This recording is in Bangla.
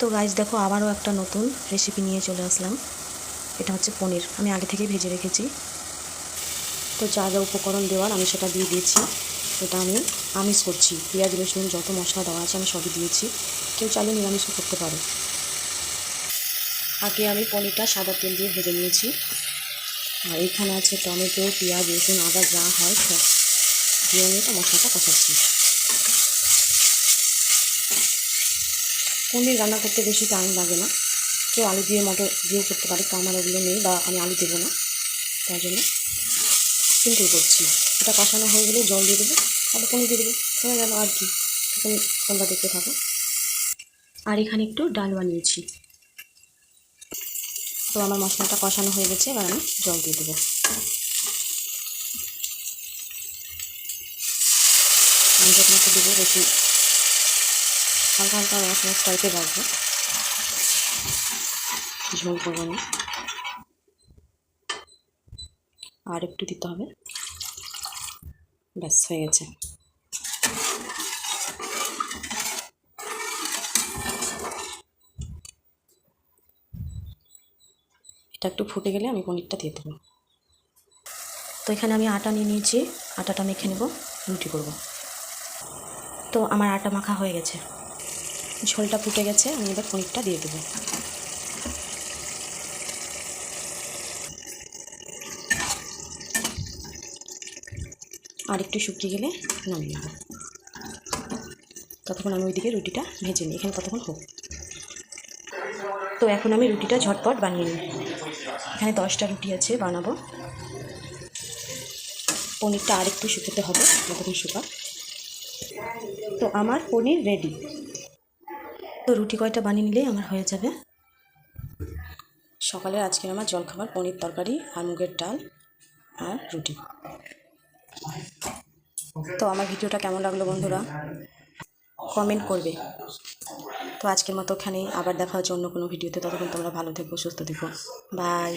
তো গাইজ দেখো আবারও একটা নতুন রেসিপি নিয়ে চলে আসলাম। এটা হচ্ছে পনির। আমি আগে থেকেই ভেজে রেখেছি। তো যা যা উপকরণ দেওয়ার আমি সেটা দিয়ে দিয়েছি। এটা আমি আমিষ করছি। পেঁয়াজ, রসুন, যত মশলা দেওয়া আছে আমি সবই দিয়েছি। কেউ চাইলে নিরামিষও করতে পারে। আগে আমি পনিরটা সাদা তেল দিয়ে ভেজে নিয়েছি। আর এখানে আছে টমেটো, পেঁয়াজ, রসুন, আদা, যা হয় সব। দিয়ে আমি এটা মশলাটা কষাচ্ছি। পনির রান্না করতে বেশি টাইম লাগে না। কেউ আলু দিয়ে মটর দিয়েও করতে পারে, তো আমার ওগুলো নেই বা আমি আলু দেবো না। তাই জন্য সিম্পল করছি। এটা কষানো হয়ে গেলে জল দিয়ে দেবো, তারপর পনির দিয়ে দেবো। হয়ে গেল আর কি। তুমি তোমরা দেখতে থাকো। আর এখানে একটু ডাল বানিয়েছি। তো আমার মশলাটা কষানো হয়ে গেছে, এবার আমি জল দিয়ে দেবো। আমি যখন দেবো বেশি হালকা হালকা রস টাইপের রাখব ঝোল করব না আর একটু দিতে হবে। ব্যাস, হয়ে গেছে। এটা একটু ফুটে গেলে আমি পনিরটা দিয়ে দেবো। তো এখানে আমি আটা নিয়ে নিয়েছি। আটাটা মেখে নেব, রুটি করব। তো আমার আটা মাখা হয়ে গেছে। ঝোলটা ফুটে গেছে, আমি এবার পনিরটা দিয়ে দেবো। আর একটু শুকিয়ে গেলে নামিয়ে নেব। ততক্ষণ আমি ওইদিকে রুটিটা ভেজে নিই, এখানে ততক্ষণ হোক। তো এখন আমি রুটিটা ঝটপট বানিয়ে নিই। এখানে দশটা রুটি আছে, বানাবো। পনিরটা আর একটু শুকোতে হবে, যতক্ষণ শুকা তো আমার পনির রেডি তো রুটি কয়টা বানিয়ে নিলেই আমার হয়ে যাবে? সকালের আজকের আমার জলখাবার, পনির তরকারি আর মুগের ডাল আর রুটি। তো আমার ভিডিওটা কেমন লাগল বন্ধুরা? কমেন্ট করবে। তো আজকের মতো ওখানেই আবার দেখা হচ্ছে অন্য কোনো ভিডিওতে। ততক্ষণ তোমরা ভালো থেকো, সুস্থ থেকো। বাই